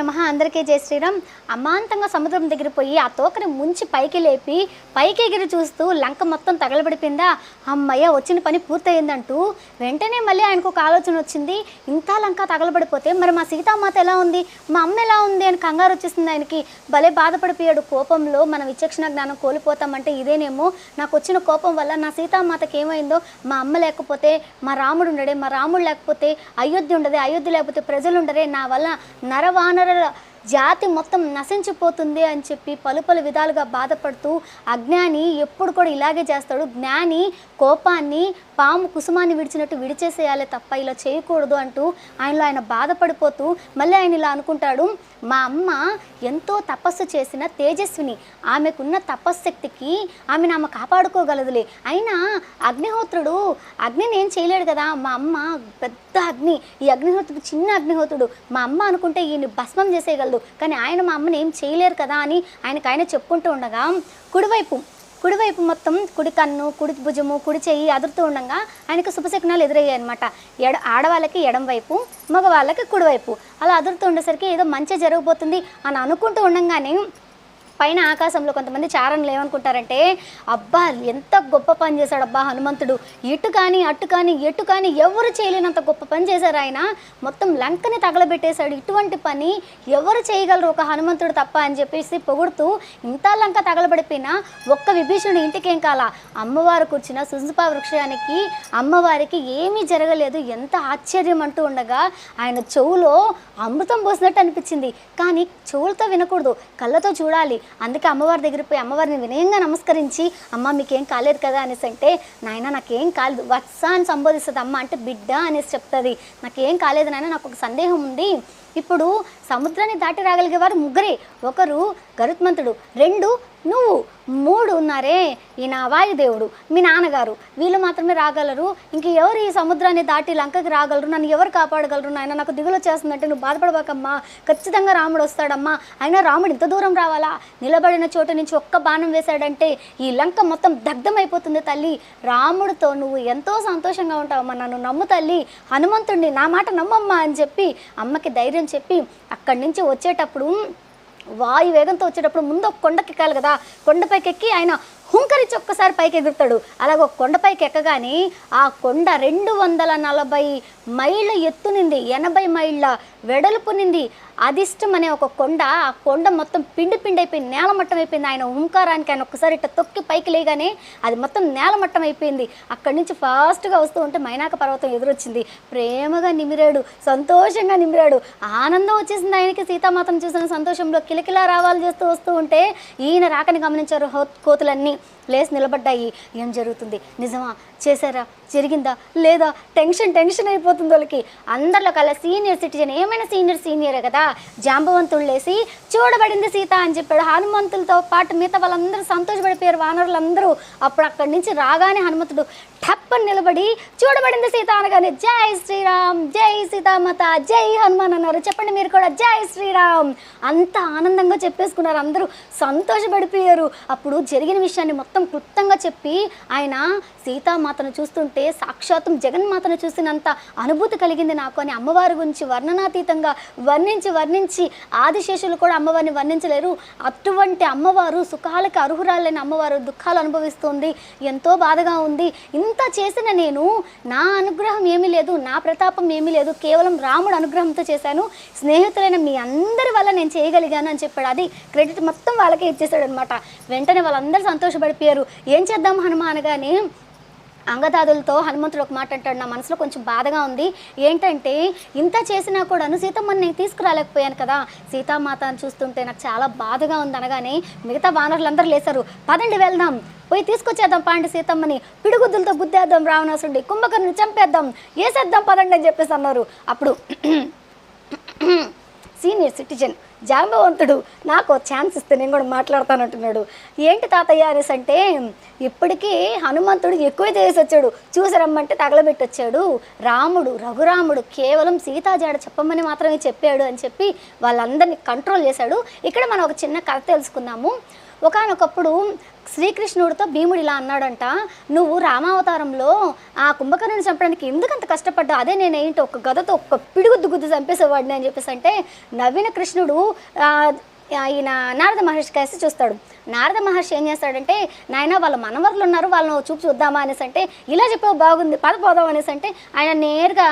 నమ. అందరికీ జయ శ్రీరామ్. అమాంతంగా సముద్రం దగ్గర పోయి ఆ తోకని ముంచి పైకి లేపి పైకి ఎగిరి చూస్తూ లంక మొత్తం తగలబడిపోయిందా? అమ్మయ్య వచ్చిన పని పూర్తయిందంటూ వెంటనే మళ్ళీ ఆయనకు ఒక ఆలోచన వచ్చింది. ఇంత లంక తగలబడిపోతే మరి మా సీతామాత ఎలా ఉంది? మా అమ్మ ఎలా ఉంది అని కంగారు వచ్చేసింది ఆయనకి. భలే బాధపడిపోయాడు. కోపంలో మనం విచక్షణ జ్ఞానం కోల్పోతామంటే ఇదేనేమో? నాకు వచ్చిన కోపం వల్ల నా సీతామాతకి ఏమైందో? మా అమ్మ లేకపోతే మా రాముడు ఉండడే మా రాముడు లేకపోతే అయోధ్య ఉండదే అయోధ్య లేకపోతే ప్రజలు ఉండరే నా వల్ల Halo. జాతి మొత్తం నశించిపోతుంది అని చెప్పి పలు పలు విధాలుగా బాధపడుతూ అజ్ఞాని ఎప్పుడు కూడా ఇలాగే చేస్తాడు. జ్ఞాని కోపాన్ని పాము కుసుమాన్ని విడిచినట్టు విడిచేసేయాలి తప్ప ఇలా చేయకూడదు అంటూ ఆయనలో ఆయన బాధపడిపోతూ మళ్ళీ ఆయన ఇలా అనుకుంటాడు మా అమ్మ ఎంతో తపస్సు చేసిన తేజస్విని. ఆమెకున్న తపశ్శక్తికి ఆమె ఆమె కాపాడుకోగలదులే. అయినా అగ్నిహోత్రుడు అగ్నిని ఏం చేయలేడు కదా? మా అమ్మ పెద్ద అగ్ని. ఈ అగ్నిహోత్రుడు చిన్న అగ్నిహోత్రుడు. మా అమ్మ అనుకుంటే ఈయన భస్మం చేసేయగలదు. కానీ ఆయన మా అమ్మని ఏం చేయలేరు కదా అని ఆయనకు ఆయన చెప్పుకుంటూ ఉండగా కుడివైపు కుడివైపు మొత్తం కుడి కన్ను కుడి భుజము కుడి చెయ్యి అదురుతూ ఉండగా ఆయనకు శుభశకునాలు ఎదురయ్యాయి అనమాట ఎడ ఆడవాళ్ళకి ఎడం వైపు మగవాళ్ళకి కుడివైపు. అలా అదురుతూ ఉండేసరికి ఏదో మంచి జరగబోతుంది అని అనుకుంటూ ఉండగానే పైన ఆకాశంలో కొంతమంది చారణలు ఏమనుకుంటారంటే అబ్బా ఎంత గొప్ప పని చేశాడు అబ్బా హనుమంతుడు. ఇటు కానీ అటు కానీ ఎటు కానీ ఎవరు చేయలేనంత గొప్ప పని చేశారు ఆయన. మొత్తం లంకని తగలబెట్టేశాడు. ఇటువంటి పని ఎవరు చేయగలరు ఒక హనుమంతుడు తప్ప అని చెప్పేసి పొగుడుతూ ఇంత లంక తగలబడిపోయినా ఒక్క విభీషణుడు ఇంటికేం కాల? అమ్మవారు కూర్చున్న సుజుపా వృక్షానికి అమ్మవారికి ఏమీ జరగలేదు. ఎంత ఆశ్చర్యం అంటూ ఉండగా ఆయన చెవులో అమృతం పోసినట్టు అనిపించింది. కానీ చెవులతో వినకూడదు. కళ్ళతో చూడాలి. అందుకే అమ్మవారి దగ్గర పోయి అమ్మవారిని వినయంగా నమస్కరించి అమ్మ మీకేం కాలేదు కదా అనేసి అంటే నాయన నాకేం కాలేదు. వత్స అని సంబోధిస్తుంది అమ్మ అంటే బిడ్డ అనేసి చెప్తుంది. నాకేం కాలేదు నాయన నాకు ఒక సందేహం ఉంది. ఇప్పుడు సముద్రాన్ని దాటి రాగలిగే వారు ముగ్గురే. ఒకరు గరుత్మంతుడు రెండు నువ్వు మూడు ఉన్నారే ఈ నా వాయుదేవుడు మీ నాన్నగారు. వీళ్ళు మాత్రమే రాగలరు. ఇంక ఎవరు ఈ సముద్రాన్ని దాటి లంకకి రాగలరు? నన్ను ఎవరు కాపాడగలరు నాయన? నాకు దిగులు చేస్తుందంటే నువ్వు బాధపడబాకమ్మా ఖచ్చితంగా రాముడు వస్తాడమ్మా. అయినా రాముడు ఇంత దూరం రావాలా? నిలబడిన చోటు నుంచి ఒక్క బాణం వేశాడంటే ఈ లంక మొత్తం దగ్ధమైపోతుంది తల్లి. రాముడితో నువ్వు ఎంతో సంతోషంగా ఉంటావమ్మా నన్ను నమ్ము తల్లి. హనుమంతుడిని నా మాట నమ్మమ్మా అని చెప్పి అమ్మకి ధైర్యం చెప్పి అక్కడి నుంచి వచ్చేటప్పుడు వాయు వేగంతో వచ్చేటప్పుడు ముందు ఒక కొండకి ఎక్కాలి కదా. కొండపైకి ఎక్కి ఆయన హుంకరించి ఒక్కసారి పైకి ఎగురుతాడు. అలాగ ఒక కొండపైకి ఎక్కగానే ఆ కొండ రెండు వందల నలభై మైళ్ళ ఎత్తునింది ఎనభై మైళ్ళ వెడల్పునింది అదిష్టం అనే ఒక కొండ ఆ కొండ మొత్తం పిండి పిండి అయిపోయింది నేలమట్టం అయిపోయింది ఆయన హుంకారానికి ఆయన ఒక్కసారి ఇట్లా తొక్కి పైకి లేగానే అది మొత్తం నేలమట్టం అయిపోయింది అక్కడి నుంచి ఫాస్ట్గా వస్తూ ఉంటే మైనాక పర్వతం ఎదురొచ్చింది. ప్రేమగా నిమిరాడు సంతోషంగా నిమిరాడు. ఆనందం వచ్చేసింది ఆయనకి. సీతామాతను చూసిన సంతోషంలో కిలకిలా రావాలు చేస్తూ వస్తూ ఉంటే ఈయన రాకని గమనించారు హో- కోతులన్నీ. లేచి నిలబడ్డాయి. ఏం జరుగుతుంది? నిజమా? చేశారా? జరిగిందా? లేదా టెన్షన్ టెన్షన్ అయిపోతుంది వాళ్ళకి. అందరిలో కల్లా సీనియర్ సిటిజన్ ఏమైనా సీనియర్ సీనియరే కదా? జాంబవంతులు లేసి చూడబడింది సీత అని చెప్పాడు. హనుమంతులతో పాటు మిగతా వాళ్ళందరూ సంతోషపడిపోయారు. వానరులందరూ అప్పుడు అక్కడి నుంచి రాగానే హనుమంతుడు టప్పని నిలబడి చూడబడింది సీత అనగానే జై శ్రీరామ్ జై సీతామాత జై హనుమాన్ అన్నారు. చెప్పండి మీరు కూడా జై శ్రీరామ్ అంత ఆనందంగా చెప్పేసుకున్నారు అందరూ. సంతోషపడిపోయారు. అప్పుడు జరిగిన విషయాన్ని మొత్తం క్లుప్తంగా చెప్పి ఆయన జగన్మాతను చూస్తుంటే సాక్షాత్తం జగన్మాతను చూసినంత అనుభూతి కలిగింది నాకు అని అమ్మవారి గురించి వర్ణనాతీతంగా వర్ణించి వర్ణించి ఆదిశేషులు కూడా అమ్మవారిని వర్ణించలేరు. అటువంటి అమ్మవారు సుఖాలకి అర్హురాలైన అమ్మవారు దుఃఖాలు అనుభవిస్తుంది. ఎంతో బాధగా ఉంది. ఇంత చేసిన నేను నా అనుగ్రహం ఏమీ లేదు నా ప్రతాపం ఏమీ లేదు. కేవలం రాముడు అనుగ్రహంతో చేశాను. స్నేహితులైన మీ అందరి వల్ల నేను చేయగలిగాను అని చెప్పాడు. అది క్రెడిట్ మొత్తం వాళ్ళకే ఇచ్చేసాడు అనమాట వెంటనే వాళ్ళందరూ సంతోషపడిపోయారు. ఏం చేద్దాం హనుమ అనగానే అంగదాదులతో హనుమంతుడు ఒక మాట అంటాడు. నా మనసులో కొంచెం బాధగా ఉంది. ఏంటంటే ఇంత చేసినా కూడాను సీతమ్మని నేను తీసుకురాలేకపోయాను కదా. సీతామాతను చూస్తుంటే నాకు చాలా బాధగా ఉంది అనగానే మిగతా వానరులందరూ లేశారు. పదండి వెళ్దాం. పోయి తీసుకొచ్చేద్దాం పాండి సీతమ్మని. పిడుగుద్దులతో గుద్దేద్దాం రావణాసురుడి కుంభకర్ణుని చంపేద్దాం. వేసేద్దాం పదండి అని చెప్పేసి అన్నారు. అప్పుడు సీనియర్ సిటిజన్ జాంబవంతుడు నాకు ఛాన్స్ ఇస్తే నేను కూడా మాట్లాడతానంటున్నాడు. ఏంటి తాతయ్య అనేసి అంటే ఇప్పటికీ హనుమంతుడు ఎక్కువ చేసి వచ్చాడు. చూసి రమ్మంటే తగలబెట్టి వచ్చాడు రాముడు రఘురాముడు కేవలం సీతాజాడ చెప్పమని మాత్రమే చెప్పాడు అని చెప్పి వాళ్ళందరినీ కంట్రోల్ చేశాడు. ఇక్కడ మనం ఒక చిన్న కథ తెలుసుకుందాము. ఒకానొకప్పుడు శ్రీకృష్ణుడితో భీముడు ఇలా అన్నాడంట నువ్వు రామావతారంలో ఆ కుంభకర్ణుని చంపడానికి ఎందుకు అంత కష్టపడ్డా అదే నేను ఒక గదతో ఒక్క పిడుగుద్దు గుద్దు చంపేసేవాడిని? అని చెప్పేసి అంటే నవ్విన కృష్ణుడు ఈయన నారద మహర్షి కలిసి చూస్తాడు. నారద మహర్షి ఏం చేస్తాడంటే నాయన వాళ్ళ మనవర్లు ఉన్నారు వాళ్ళని చూపు చూద్దామా? అనేసి అంటే ఇలా చెప్పావు బాగుంది పద పోదాం అనేసి అంటే ఆయన నేరుగా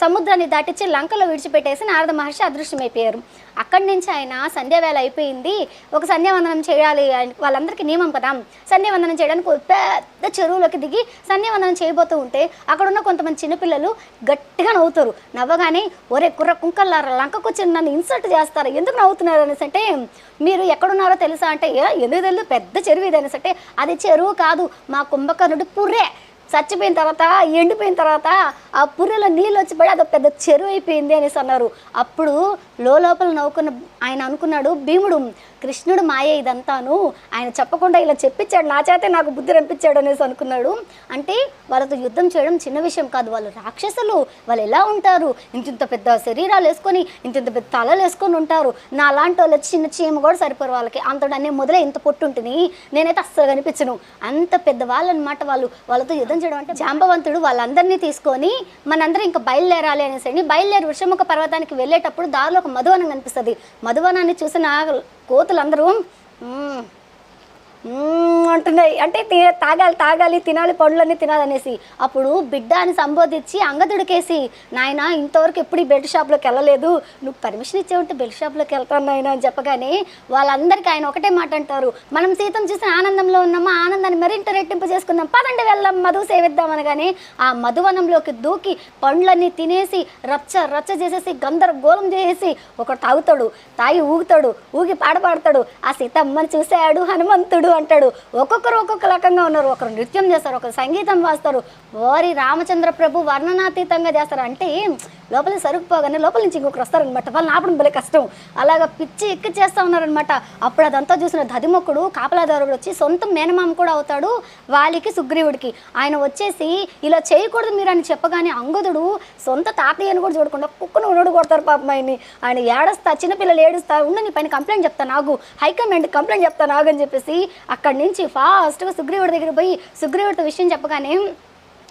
సముద్రాన్ని దాటించి లంకలో విడిచిపెట్టేసి నారద మహర్షి అదృశ్యమైపోయారు. అక్కడి నుంచి ఆయన సంధ్యావేళ అయిపోయింది. ఒక సంధ్యావందనం చేయాలి అని వాళ్ళందరికీ నియమం కదా. సంధ్యావందనం చేయడానికి పెద్ద చెరువులోకి దిగి సంధ్యావందనం చేయబోతూ ఉంటే అక్కడ ఉన్న కొంతమంది చిన్నపిల్లలు గట్టిగా నవ్వుతారు. నవ్వగానే ఒరే కుర్ర కుంకల్లార లంకకు వచ్చి నన్ను ఇన్సల్ట్ చేస్తారు? ఎందుకు నవ్వుతున్నారు? అనేసి అంటే మీరు ఎక్కడున్నారో తెలుసా? అంటే ఎందుకు తెలుసు? పెద్ద చెరువు ఇది అనేసి అంటే అది చెరువు కాదు మా కుంభకర్ణుడు పుర్రే. చచ్చిపోయిన తర్వాత ఎండిపోయిన తర్వాత ఆ పుర్రెలో నీళ్ళు వచ్చి పడి అదొక పెద్ద చెరువు అయిపోయింది అనేసి అన్నారు. అప్పుడు లోపల నవ్వుకున్న ఆయన అనుకున్నాడు భీముడు కృష్ణుడు మాయ ఇదంతాను. ఆయన చెప్పకుండా ఇలా చెప్పించాడు నా చేతే నాకు బుద్ధి రంపించాడు అనేసి అనుకున్నాడు. అంటే వాళ్ళతో యుద్ధం చేయడం చిన్న విషయం కాదు. వాళ్ళు రాక్షసులు వాళ్ళు ఎలా ఉంటారు? ఇంత ఇంత పెద్ద శరీరాలు వేసుకొని ఇంతింత పెద్ద తలలు వేసుకొని ఉంటారు. నా లాంటి వాళ్ళు చిన్న చీమ కూడా సరిపోరు వాళ్ళకి. అంతటి అన్నీ మొదలే ఇంత పొట్టు ఉంటుంది నేనైతే అస్సలు కనిపించను. అంత పెద్ద వాళ్ళు అనమాట వాళ్ళు. వాళ్ళతో యుద్ధం చేయడం అంటే జాంబవంతుడు. వాళ్ళందరినీ తీసుకొని మనందరం ఇంకా బయలుదేరాలి అనేసి. అని బయలుదేరి వృషముఖ పర్వతానికి వెళ్ళేటప్పుడు దారిలో ఒక మధువనం కనిపిస్తుంది. మధువనాన్ని చూసిన కోతులందరూ అంటున్నాయి. అంటే తాగాలి తాగాలి తినాలి పండ్లన్నీ తినాలనేసి. అప్పుడు బిడ్డ అని సంబోధించి అంగదుడికేసి నాయన ఇంతవరకు ఎప్పుడు ఈ బెల్ట్ షాప్లోకి వెళ్ళలేదు? నువ్వు పర్మిషన్ ఇచ్చే ఉంటే బెల్ట్ షాప్లోకి వెళ్తాను నాయన అని చెప్పగానే వాళ్ళందరికీ ఆయన ఒకటే మాట అంటారు. మనం సీతం చూసిన ఆనందంలో ఉన్నామా? ఆ ఆనందాన్ని మరింత రెట్టింపు చేసుకుందాం. పదండి వెళ్దాం మధు సేవిద్దాం అనగానే ఆ మధువనంలోకి దూకి పండ్లన్నీ తినేసి రచ్చ రచ్చ చేసేసి గందరగోళం చేసేసి ఒకడు తాగుతాడు. తాగి ఊగుతాడు. ఊగి పాట పాడతాడు. ఆ సీతమ్మని చూశాడు హనుమంతుడు. అంటాడు. ఒక్కొక్కరు ఒక్కొక్క రకంగా ఉన్నారు. ఒకరు నృత్యం చేస్తారు ఒకరు సంగీతం వాస్తారు. వారి రామచంద్ర ప్రభు వర్ణనాతీతంగా చేస్తారు. అంటే లోపల సరుకుపోగానే లోపల నుంచి ఇంకొకరు వస్తారనమాట వాళ్ళని ఆపడం భలే కష్టం. అలాగా పిచ్చి ఎక్కి చేస్తూ ఉన్నారనమాట అప్పుడు అదంతా చూసిన దదిమొక్కుడు కాపలాదారుడు వచ్చి సొంత మేనమామ కూడా అవుతాడు వాళ్ళకి సుగ్రీవుడికి. ఆయన వచ్చేసి ఇలా చేయకూడదు మీరు అని చెప్పగానే అంగదుడు సొంత తాతయ్యను కూడా చూడకుండా కుక్కను ఉన్నడు కొడతారు పాపం ఆయన్ని. ఆయన ఏడుస్తా చిన్నపిల్లలు ఏడుస్తా ఉండు నీ పైన కంప్లైంట్ చెప్తా నాగు. హైకమాండ్ కంప్లైంట్ చెప్తా నాగు అని చెప్పేసి అక్కడి నుంచి ఫాస్ట్గా సుగ్రీవుడి దగ్గర పోయి సుగ్రీవుడితో విషయం చెప్పగానే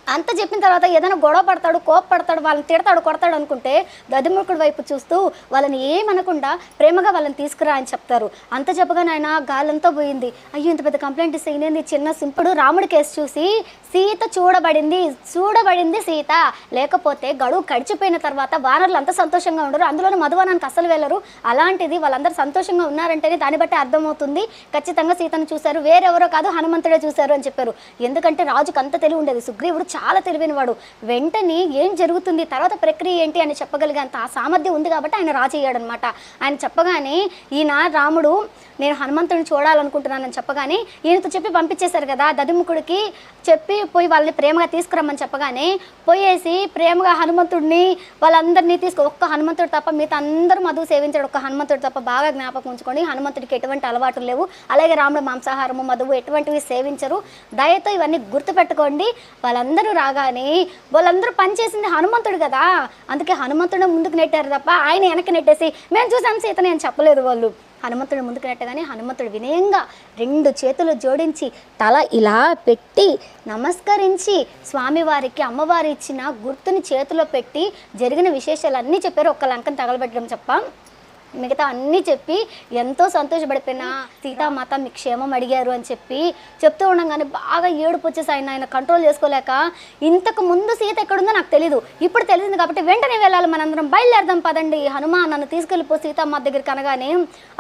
అంత చెప్పిన తర్వాత ఏదైనా గొడవ పడతాడు కోపపడతాడు వాళ్ళని తిడతాడు కొడతాడు అనుకుంటే దదిముఖుడి వైపు చూస్తూ వాళ్ళని ఏమనకుండా ప్రేమగా వాళ్ళని తీసుకురా అని చెప్తారు. అంత చెప్పగానే గాలంతా పోయింది. అయ్యో ఇంత పెద్ద కంప్లైంట్ ఇస్తే చిన్న సింపుడు రాముడి కేసు చూసి సీత చూడబడింది చూడబడింది సీత. లేకపోతే గడువు గడిచిపోయిన తర్వాత వానరులు అంత సంతోషంగా ఉండరు అందులోనే మధువనానికి అసలు వెళ్ళరు. అలాంటిది వాళ్ళందరూ సంతోషంగా ఉన్నారంటేనే దాన్ని బట్టి అర్థమవుతుంది. ఖచ్చితంగా సీతను చూశారు వేరెవరో కాదు హనుమంతుడే చూశారు అని చెప్పారు. ఎందుకంటే రాజుకు అంత తెలివి ఉండేది. సుగ్రీవుడు చాలా తెలివైనవాడు. వెంటనే ఏం జరుగుతుంది? తర్వాత ప్రక్రియ ఏంటి? అని చెప్పగలిగేంత ఆ సామర్థ్యం ఉంది కాబట్టి ఆయన రాజయ్యాడనమాట. ఆయన చెప్పగానే ఈయన రాముడు నేను హనుమంతుడిని చూడాలనుకుంటున్నానని చెప్పగానే ఈయనతో చెప్పి పంపించేశారు కదా దదిముఖుడికి చెప్పి పోయి వాళ్ళని ప్రేమగా తీసుకురమ్మని చెప్పగానే పోయేసి ప్రేమగా హనుమంతుడిని వాళ్ళందరినీ తీసుకు ఒక్క హనుమంతుడు తప్ప మిగతా అందరూ మధువు సేవించాడు. ఒక్క హనుమంతుడు తప్ప బాగా జ్ఞాపకం ఉంచుకోండి హనుమంతుడికి ఎటువంటి అలవాట్లు లేవు. అలాగే రాముడు మాంసాహారము మధువు ఎటువంటివి సేవించరు. దయతో ఇవన్నీ గుర్తుపెట్టుకోండి. వాళ్ళందరూ రాగానే వాళ్ళందరూ పనిచేసింది హనుమంతుడు కదా. అందుకే హనుమంతుడు ముందుకు నెట్టారు తప్ప ఆయన వెనక్కి నెట్టేసి మేము చూసాం సీతని అని చెప్పలేదు వాళ్ళు. హనుమంతుడు ముందుకు నెట్టగానే హనుమంతుడు వినయంగా రెండు చేతులు జోడించి తల ఇలా పెట్టి నమస్కరించి స్వామివారికి అమ్మవారి ఇచ్చిన గుర్తుని చేతిలో పెట్టి జరిగిన విశేషాలన్నీ చెప్పారు. ఒక్క లంకను తగలబెట్టడం చెప్పాం. మిగతా అన్నీ చెప్పి ఎంతో సంతోషపడిపోయినా సీతామాత మీ క్షేమం అడిగారు అని చెప్పి చెప్తూ ఉండగానే బాగా ఏడుపు వచ్చేసి ఆయన ఆయన కంట్రోల్ చేసుకోలేక ఇంతకు ముందు సీత ఎక్కడుందో నాకు తెలియదు ఇప్పుడు తెలిసింది కాబట్టి వెంటనే వెళ్ళాలి మనందరం. బయలుదేరదాం పదండి. హనుమా నన్ను తీసుకెళ్ళిపో సీతమ్మ దగ్గరికి అనగానే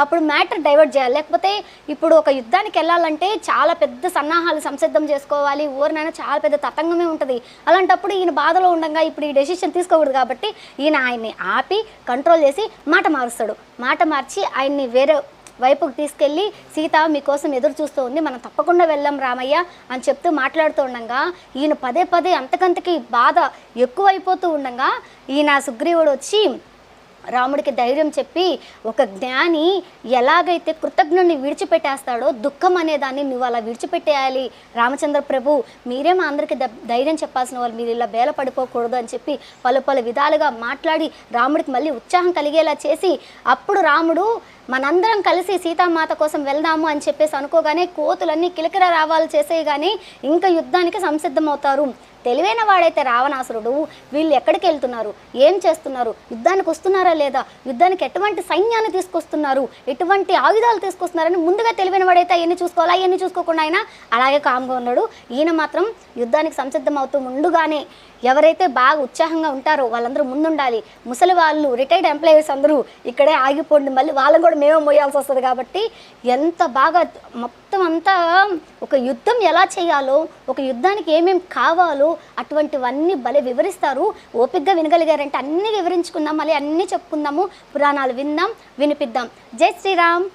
అప్పుడు మ్యాటర్ డైవర్ట్ చేయాలి. లేకపోతే ఇప్పుడు ఒక యుద్ధానికి వెళ్ళాలంటే చాలా పెద్ద సన్నాహాలు సంసిద్ధం చేసుకోవాలి. ఊరినైనా చాలా పెద్ద తతంగమే ఉంటుంది. అలాంటప్పుడు ఈయన బాధలో ఉండగా ఇప్పుడు ఈ డెసిషన్ తీసుకోకూడదు కాబట్టి ఈయన ఆయన్ని ఆపి కంట్రోల్ చేసి మాట మారుస్తాడు. మాట మార్చి ఆయన్ని వేరే వైపుకు తీసుకెళ్ళి సీత మీకోసం ఎదురు చూస్తూ ఉంది మనం తప్పకుండా వెళ్ళాం రామయ్య అని చెప్తూ మాట్లాడుతూ ఉండగా ఈయన పదే పదే అంతకంతకి బాధ ఎక్కువైపోతూ ఉండగా ఈయన సుగ్రీవుడు వచ్చి రాముడికి ధైర్యం చెప్పి ఒక జ్ఞాని ఎలాగైతే కృతజ్ఞుని విడిచిపెట్టేస్తాడో దుఃఖం అనేదాన్ని నువ్వు అలా విడిచిపెట్టేయాలి. రామచంద్ర ప్రభు మీరే మా అందరికీ ద- ధైర్యం చెప్పాల్సిన వాళ్ళు. మీరు ఇలా బేల పడిపోకూడదు అని చెప్పి పలు పలు విధాలుగా మాట్లాడి రాముడికి మళ్ళీ ఉత్సాహం కలిగేలా చేసి అప్పుడు రాముడు మనందరం కలిసి సీతామాత కోసం వెళ్దాము అని చెప్పేసి అనుకోగానే కోతులన్నీ కిలకిల రావాలు చేసేయగానే కానీ ఇంకా యుద్ధానికి సంసిద్ధమవుతారు. తెలివైన వాడైతే రావణాసురుడు వీళ్ళు ఎక్కడికి వెళ్తున్నారు? ఏం చేస్తున్నారు? యుద్ధానికి వస్తున్నారా లేదా? యుద్ధానికి ఎటువంటి సైన్యాన్ని తీసుకొస్తున్నారు? ఎటువంటి ఆయుధాలు తీసుకొస్తున్నారని ముందుగా తెలివైన వాడైతే అవన్నీ చూసుకోవాలా? అవన్నీ చూసుకోకుండా అయినా అలాగే కామ్గా ఉన్నాడు. ఈయన మాత్రం యుద్ధానికి సంసిద్ధమవుతూ ముందుగానే ఎవరైతే బాగా ఉత్సాహంగా ఉంటారో వాళ్ళందరూ ముందుండాలి. ముసలి వాళ్ళు రిటైర్డ్ ఎంప్లాయీస్ అందరూ ఇక్కడే ఆగిపోండి. మళ్ళీ వాళ్ళని కూడా మేమే మోయాల్సి వస్తుంది కాబట్టి ఎంత బాగా మొత్తం అంతా ఒక యుద్ధం ఎలా చేయాలో ఒక యుద్ధానికి ఏమేం కావాలో అటువంటివన్నీ భలే వివరిస్తారు. ఓపికగా వినగలిగారంటే అన్నీ వివరించుకుందాం. మళ్ళీ అన్నీ చెప్పుకుందాము. పురాణాలు విందాం వినిపిద్దాం. జై శ్రీరామ్.